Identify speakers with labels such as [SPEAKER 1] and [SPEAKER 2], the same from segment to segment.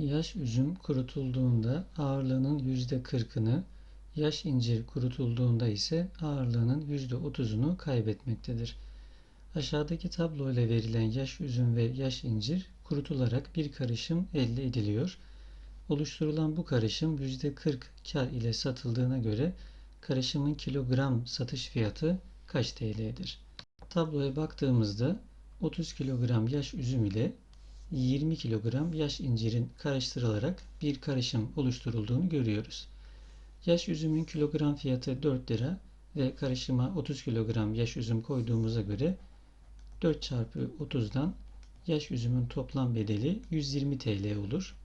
[SPEAKER 1] Yaş üzüm kurutulduğunda ağırlığının %40'ını, yaş incir kurutulduğunda ise ağırlığının %30'unu kaybetmektedir. Aşağıdaki tablo ile verilen yaş üzüm ve yaş incir kurutularak bir karışım elde ediliyor. Oluşturulan bu karışım %40 kar ile satıldığına göre karışımın kilogram satış fiyatı kaç TL'dir? Tabloya baktığımızda 30 kilogram yaş üzüm ile 20 kilogram yaş incirin karıştırılarak bir karışım oluşturulduğunu görüyoruz. Yaş üzümün kilogram fiyatı 4 lira ve karışıma 30 kilogram yaş üzüm koyduğumuza göre 4 çarpı 30'dan yaş üzümün toplam bedeli 120 TL olur.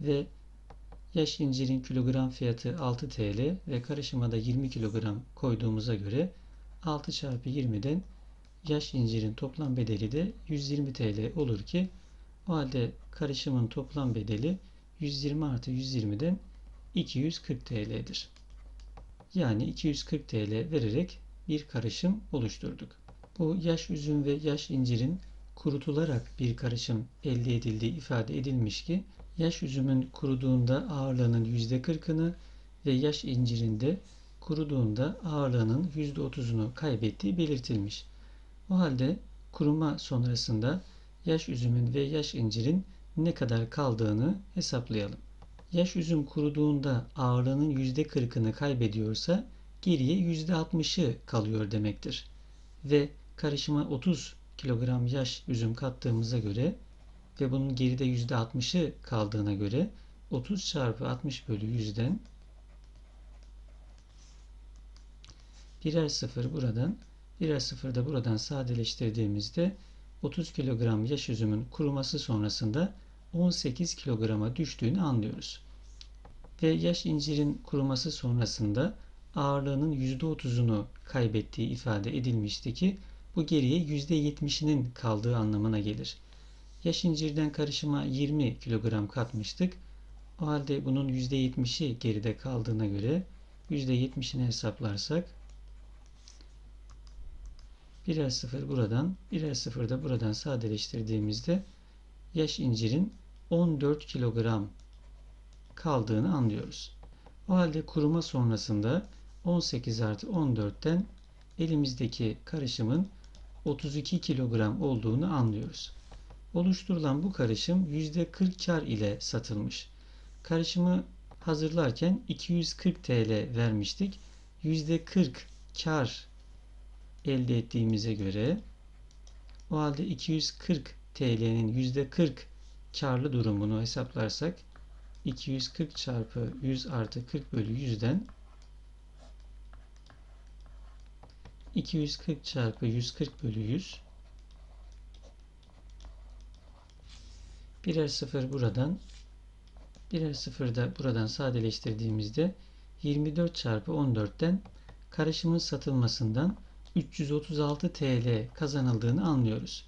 [SPEAKER 1] Ve yaş incirin kilogram fiyatı 6 TL ve karışıma da 20 kilogram koyduğumuza göre 6 çarpı 20'den yaş incirin toplam bedeli de 120 TL olur ki o halde karışımın toplam bedeli 120 artı 120'den 240 TL'dir. Yani 240 TL vererek bir karışım oluşturduk. Bu yaş üzüm ve yaş incirin kurutularak bir karışım elde edildiği ifade edilmiş ki yaş üzümün kuruduğunda ağırlığının %40'ını ve yaş incirinde kuruduğunda ağırlığının %30'unu kaybettiği belirtilmiş. O halde kuruma sonrasında yaş üzümün ve yaş incirin ne kadar kaldığını hesaplayalım. Yaş üzüm kuruduğunda ağırlığının %40'ını kaybediyorsa geriye %60'ı kalıyor demektir. Ve karışıma 30 kilogram yaş üzüm kattığımıza göre ve bunun geride %60'ı kaldığına göre 30 çarpı 60 bölü 100'den birer sıfır buradan birer sıfır da buradan sadeleştirdiğimizde 30 kilogram yaş üzümün kuruması sonrasında 18 kilograma düştüğünü anlıyoruz. Ve yaş incirin kuruması sonrasında ağırlığının %30'unu kaybettiği ifade edilmişti ki bu geriye %70'inin kaldığı anlamına gelir. Yaş incirden karışıma 20 kilogram katmıştık. O halde bunun %70'i geride kaldığına göre %70'ini hesaplarsak birer sıfır buradan birer sıfır da buradan sadeleştirdiğimizde yaş incirin 14 kilogram kaldığını anlıyoruz. O halde kuruma sonrasında 18 artı 14'ten elimizdeki karışımın 32 kilogram olduğunu anlıyoruz. Oluşturulan bu karışım %40 kar ile satılmış. Karışımı hazırlarken 240 TL vermiştik. %40 kar elde ettiğimize göre o halde 240 TL'nin %40 karlı durumunu hesaplarsak 240 çarpı 100 artı 40 bölü 100'den 240 çarpı 140 bölü 100 birer sıfır buradan birer sıfır da buradan sadeleştirdiğimizde 24 çarpı 14'ten karışımın satılmasından 336 TL kazanıldığını anlıyoruz.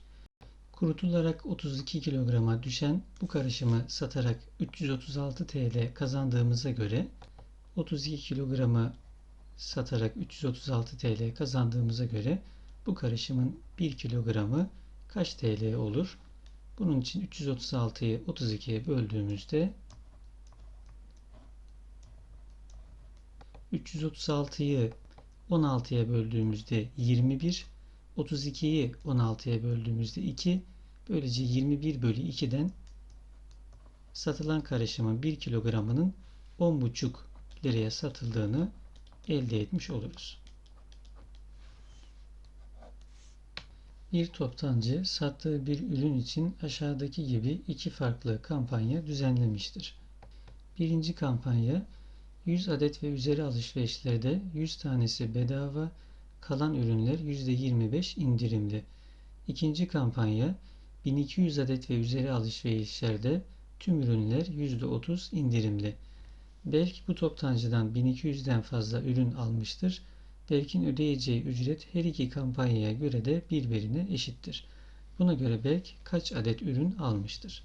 [SPEAKER 1] Kurutularak 32 kilograma düşen bu karışımı satarak 336 TL kazandığımıza göre 32 kilogramı satarak 336 TL kazandığımıza göre bu karışımın 1 kilogramı kaç TL olur? Bunun için 336'yı 32'ye böldüğümüzde 336'yı 16'ya böldüğümüzde 21, 32'yi 16'ya böldüğümüzde 2, böylece 21 bölü 2'den satılan karışımın 1 kilogramının 10,5 liraya satıldığını elde etmiş oluruz. Bir toptancı sattığı bir ürün için aşağıdaki gibi iki farklı kampanya düzenlemiştir. Birinci kampanya 100 adet ve üzeri alışverişlerde 100 tanesi bedava, kalan ürünler %25 indirimli. İkinci kampanya 1200 adet ve üzeri alışverişlerde tüm ürünler %30 indirimli. Belki bu toptancıdan 1200'den fazla ürün almıştır. Berk'in ödeyeceği ücret her iki kampanyaya göre de birbirine eşittir. Buna göre Berk kaç adet ürün almıştır?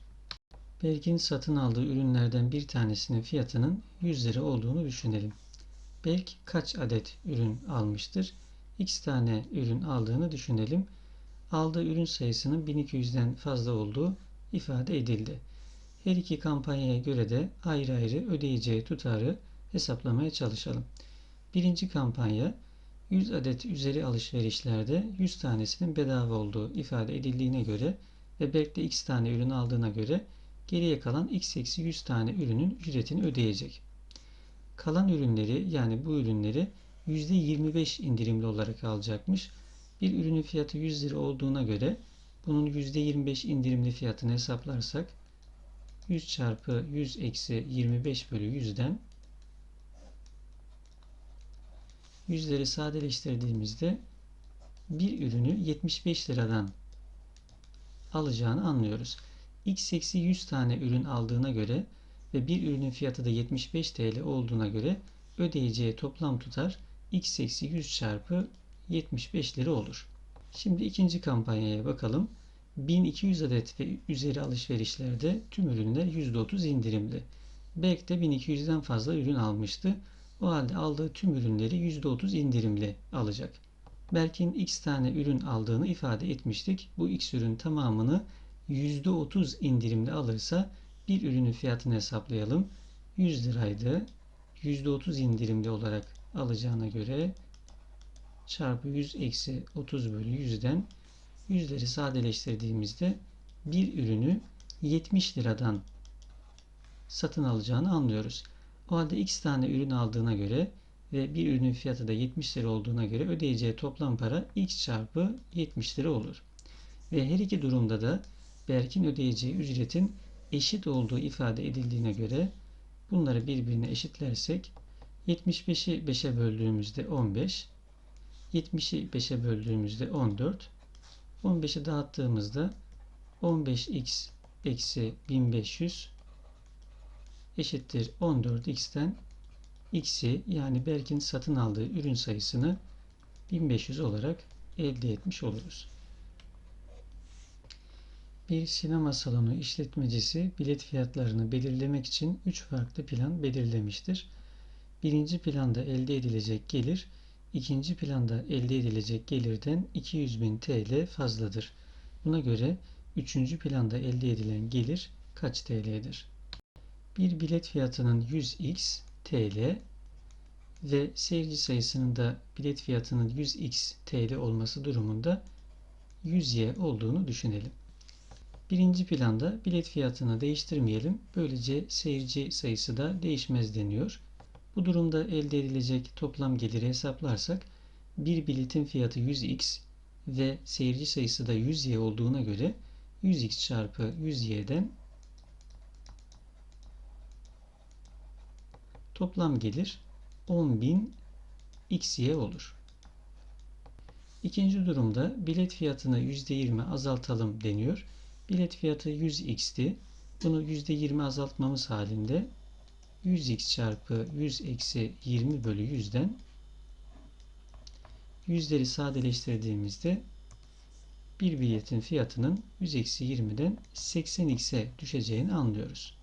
[SPEAKER 1] Berk'in satın aldığı ürünlerden bir tanesinin fiyatının 100 lira olduğunu düşünelim. Berk kaç adet ürün almıştır? X tane ürün aldığını düşünelim. Aldığı ürün sayısının 1200'den fazla olduğu ifade edildi. Her iki kampanyaya göre de ayrı ayrı ödeyeceği tutarı hesaplamaya çalışalım. Birinci kampanya 100 adet üzeri alışverişlerde 100 tanesinin bedava olduğu ifade edildiğine göre ve Berk'te x tane ürün aldığına göre geriye kalan x eksi 100 tane ürünün ücretini ödeyecek. Kalan ürünleri yani bu ürünleri %25 indirimli olarak alacakmış. Bir ürünün fiyatı 100 lira olduğuna göre bunun %25 indirimli fiyatını hesaplarsak 100 çarpı 100 eksi 25 bölü 100'den yüzleri sadeleştirdiğimizde bir ürünü 75 liradan alacağını anlıyoruz. X eksi 100 tane ürün aldığına göre ve bir ürünün fiyatı da 75 TL olduğuna göre ödeyeceği toplam tutar X eksi 100 çarpı 75 lira olur. Şimdi ikinci kampanyaya bakalım. 1200 adet ve üzeri alışverişlerde tüm ürünler %30 indirimli. Berk de 1200'den fazla ürün almıştı. O halde aldığı tüm ürünleri %30 indirimli alacak. Berk'in x tane ürün aldığını ifade etmiştik. Bu x ürün tamamını %30 indirimli alırsa bir ürünün fiyatını hesaplayalım. 100 liraydı. %30 indirimli olarak alacağına göre çarpı 100 eksi 30 bölü 100'den yüzleri sadeleştirdiğimizde bir ürünü 70 liradan satın alacağını anlıyoruz. O halde x tane ürün aldığına göre ve bir ürünün fiyatı da 70 lira olduğuna göre ödeyeceği toplam para x çarpı 70 lira olur. Ve her iki durumda da Berk'in ödeyeceği ücretin eşit olduğu ifade edildiğine göre bunları birbirine eşitlersek 75'i 5'e böldüğümüzde 15, 70'i 5'e böldüğümüzde 14, 15'i dağıttığımızda 15x eksi 1500 eşittir 14x'ten x'i yani Berk'in satın aldığı ürün sayısını 1500 olarak elde etmiş oluruz. Bir sinema salonu işletmecisi bilet fiyatlarını belirlemek için 3 farklı plan belirlemiştir. Birinci planda elde edilecek gelir, ikinci planda elde edilecek gelirden 200.000 TL fazladır. Buna göre üçüncü planda elde edilen gelir kaç TL'dir? Bir bilet fiyatının 100x TL ve seyirci sayısının da bilet fiyatının 100x TL olması durumunda 100y olduğunu düşünelim. Birinci planda bilet fiyatını değiştirmeyelim. Böylece seyirci sayısı da değişmez deniyor. Bu durumda elde edilecek toplam geliri hesaplarsak bir biletin fiyatı 100x ve seyirci sayısı da 100y olduğuna göre 100x çarpı 100y'den toplam gelir 10.000 xy olur. İkinci durumda bilet fiyatını %20 azaltalım deniyor. Bilet fiyatı 100x'ti. Bunu %20 azaltmamız halinde 100x çarpı 100 eksi 20 bölü 100'den yüzleri sadeleştirdiğimizde bir biletin fiyatının 100 eksi 20'den 80x'e düşeceğini anlıyoruz.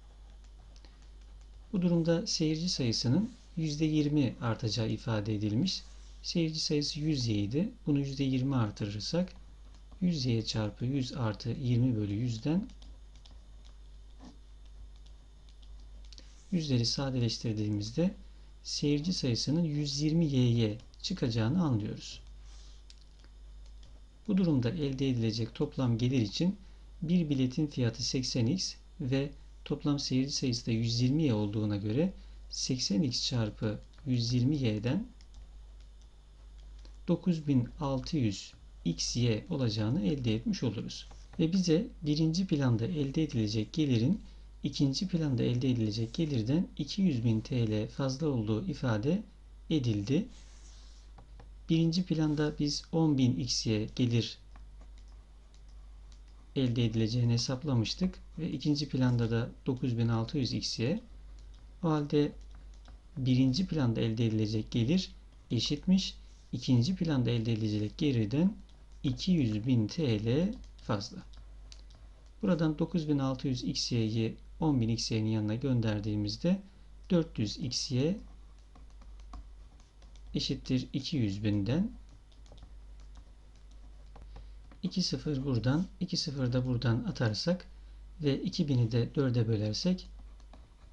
[SPEAKER 1] Bu durumda seyirci sayısının %20 artacağı ifade edilmiş. Seyirci sayısı 100y idi. Bunu %20 artırırsak 100y çarpı 100 artı 20 bölü 100'den yüzleri sadeleştirdiğimizde seyirci sayısının 120y'ye çıkacağını anlıyoruz. Bu durumda elde edilecek toplam gelir için bir biletin fiyatı 80x ve toplam seyirci sayısı da 120y olduğuna göre 80x çarpı 120y'den 9600 xy olacağını elde etmiş oluruz. Ve bize birinci planda elde edilecek gelirin ikinci planda elde edilecek gelirden 200.000 TL fazla olduğu ifade edildi. Birinci planda biz 10.000 xy gelir elde edileceğini hesaplamıştık ve ikinci planda da 9600 xy. O halde birinci planda elde edilecek gelir eşitmiş. ikinci planda elde edilecek gelirden 200.000 TL fazla. Buradan 9600 xy'yi 10.000 xy'nin yanına gönderdiğimizde 400 xy eşittir 200.000'den 2 sıfır buradan 2 sıfır da buradan atarsak ve 2000'i de 4'e bölersek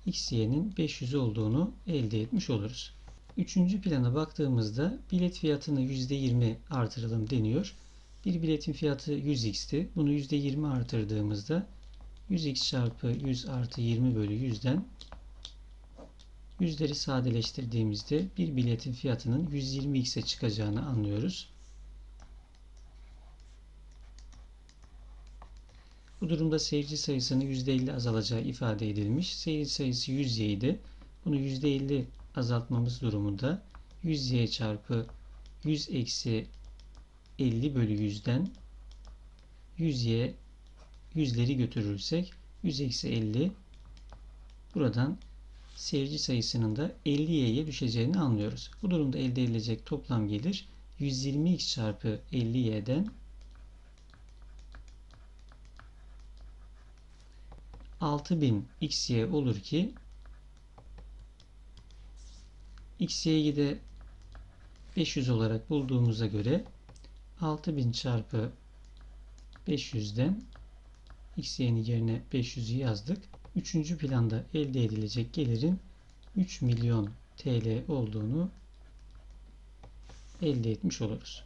[SPEAKER 1] x, y'nin 500 olduğunu elde etmiş oluruz. Üçüncü plana baktığımızda bilet fiyatını %20 artıralım deniyor. Bir biletin fiyatı 100x'ti. Bunu %20 artırdığımızda 100x çarpı 100 artı 20 bölü 100'den yüzleri sadeleştirdiğimizde bir biletin fiyatının 120x'e çıkacağını anlıyoruz. Bu durumda seyirci sayısının %50 azalacağı ifade edilmiş. Seyirci sayısı 100y idi. Bunu %50 azaltmamız durumunda 100y çarpı 100 eksi 50 bölü 100'den 100y yüzleri götürürsek 100 eksi 50 buradan seyirci sayısının da 50y'ye düşeceğini anlıyoruz. Bu durumda elde edilecek toplam gelir 120x çarpı 50y'den 6000 xy olur ki xy'yi de 500 olarak bulduğumuza göre 6000 çarpı 500'den xy'nin yerine 500'ü yazdık. Üçüncü planda elde edilecek gelirin 3 milyon TL olduğunu elde etmiş oluruz.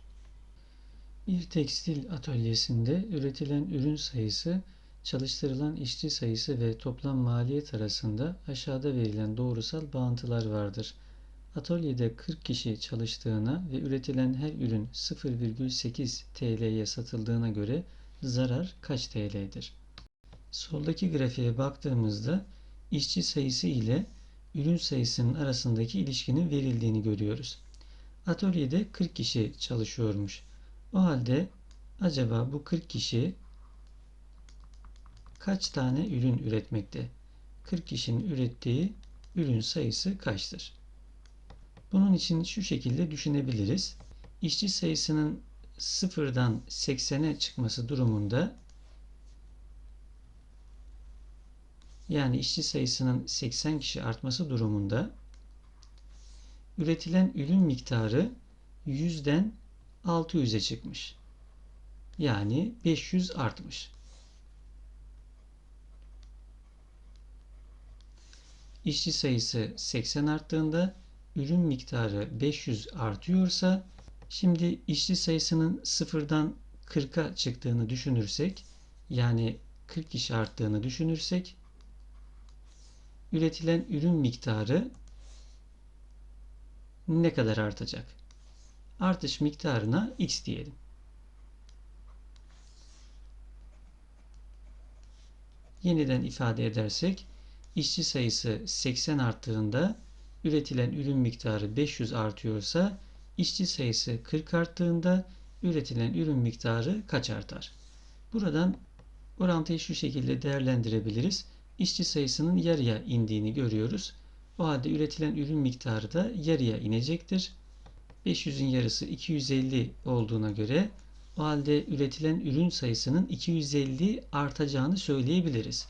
[SPEAKER 1] Bir tekstil atölyesinde üretilen ürün sayısı, çalıştırılan işçi sayısı ve toplam maliyet arasında aşağıda verilen doğrusal bağıntılar vardır. Atölyede 40 kişi çalıştığına ve üretilen her ürün 0,8 TL'ye satıldığına göre zarar kaç TL'dir? Soldaki grafiğe baktığımızda işçi sayısı ile ürün sayısının arasındaki ilişkinin verildiğini görüyoruz. Atölyede 40 kişi çalışıyormuş. O halde acaba bu 40 kişi kaç tane ürün üretmekte? 40 kişinin ürettiği ürün sayısı kaçtır? Bunun için şu şekilde düşünebiliriz. İşçi sayısının sıfırdan 80'e çıkması durumunda yani işçi sayısının 80 kişi artması durumunda üretilen ürün miktarı 100'den 600'e çıkmış. Yani 500 artmış. İşçi sayısı 80 arttığında ürün miktarı 500 artıyorsa şimdi işçi sayısının sıfırdan 40'a çıktığını düşünürsek yani 40 kişi arttığını düşünürsek üretilen ürün miktarı ne kadar artacak? Artış miktarına x diyelim. Yeniden ifade edersek işçi sayısı 80 arttığında üretilen ürün miktarı 500 artıyorsa işçi sayısı 40 arttığında üretilen ürün miktarı kaç artar? Buradan orantıyı şu şekilde değerlendirebiliriz. İşçi sayısının yarıya indiğini görüyoruz. O halde üretilen ürün miktarı da yarıya inecektir. 500'ün yarısı 250 olduğuna göre o halde üretilen ürün sayısının 250 artacağını söyleyebiliriz.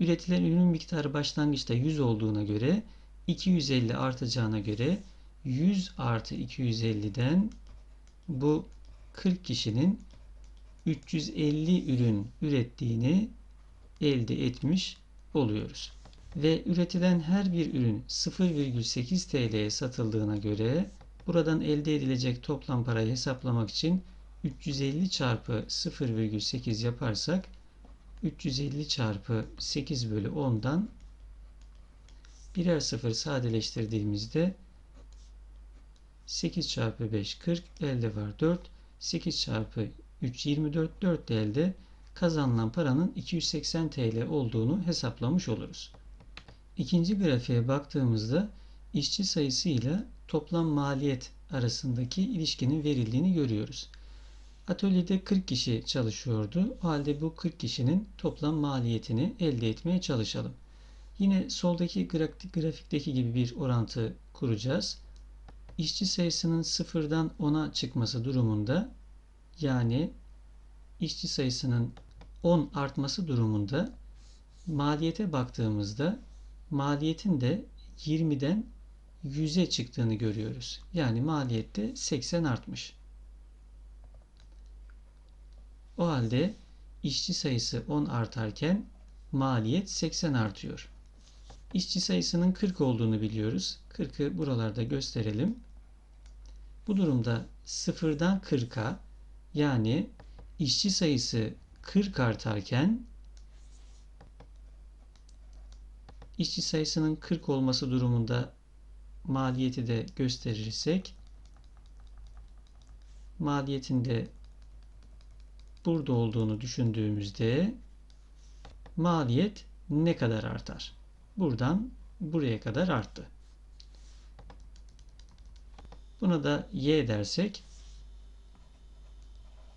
[SPEAKER 1] Üretilen ürün miktarı başlangıçta 100 olduğuna göre 250 artacağına göre 100 artı 250'den bu 40 kişinin 350 ürün ürettiğini elde etmiş oluyoruz. Ve üretilen her bir ürün 0,8 TL'ye satıldığına göre buradan elde edilecek toplam parayı hesaplamak için 350 çarpı 0,8 yaparsak 350 çarpı 8 bölü 10'dan birer sıfır sadeleştirdiğimizde 8 çarpı 5 40 elde var 4 8 çarpı 3 24 4 de elde kazanılan paranın 280 TL olduğunu hesaplamış oluruz. İkinci grafiğe baktığımızda işçi sayısı ile toplam maliyet arasındaki ilişkinin verildiğini görüyoruz. Atölyede 40 kişi çalışıyordu. O halde bu 40 kişinin toplam maliyetini elde etmeye çalışalım. Yine soldaki grafikteki gibi bir orantı kuracağız. İşçi sayısının sıfırdan 10'a çıkması durumunda yani işçi sayısının 10 artması durumunda maliyete baktığımızda maliyetin de 20'den 100'e çıktığını görüyoruz. Yani maliyette 80 artmış. O halde işçi sayısı 10 artarken maliyet 80 artıyor. İşçi sayısının 40 olduğunu biliyoruz. 40'ı buralarda gösterelim. Bu durumda sıfırdan 40'a yani işçi sayısı 40 artarken işçi sayısının 40 olması durumunda maliyeti de gösterirsek maliyetinde burada olduğunu düşündüğümüzde maliyet ne kadar artar? Buradan buraya kadar arttı. Buna da y dersek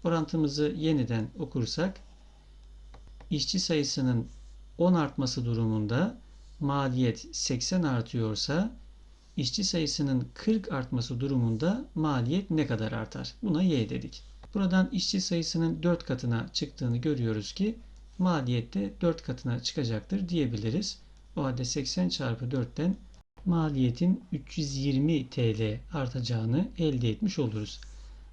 [SPEAKER 1] orantımızı yeniden okursak işçi sayısının 10 artması durumunda maliyet 80 artıyorsa işçi sayısının 40 artması durumunda maliyet ne kadar artar? Buna y dedik. Buradan işçi sayısının 4 katına çıktığını görüyoruz ki maliyet de 4 katına çıkacaktır diyebiliriz. O halde 80 çarpı 4'ten maliyetin 320 TL artacağını elde etmiş oluruz.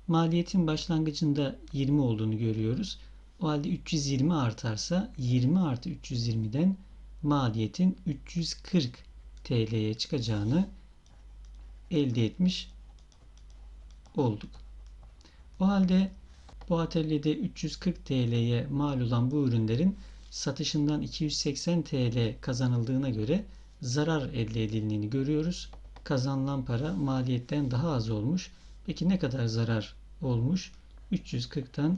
[SPEAKER 1] Maliyetin başlangıcında 20 olduğunu görüyoruz. O halde 320 artarsa 20 artı 320'den maliyetin 340 TL'ye çıkacağını elde etmiş olduk. O halde bu atölyede 340 TL'ye mal olan bu ürünlerin satışından 280 TL kazanıldığına göre zarar elde edildiğini görüyoruz. Kazanılan para maliyetten daha az olmuş. Peki ne kadar zarar olmuş? 340'tan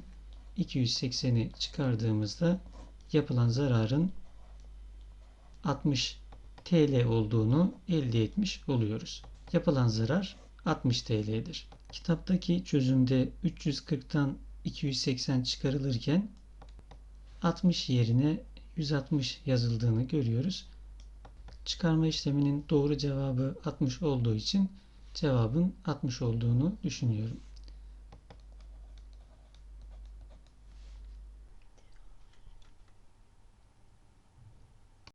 [SPEAKER 1] 280'i çıkardığımızda yapılan zararın 60 TL olduğunu elde etmiş oluyoruz. Yapılan zarar 60 TL'dir. Kitaptaki çözümde 340'tan 280 çıkarılırken 60 yerine 160 yazıldığını görüyoruz. Çıkarma işleminin doğru cevabı 60 olduğu için cevabın 60 olduğunu düşünüyorum.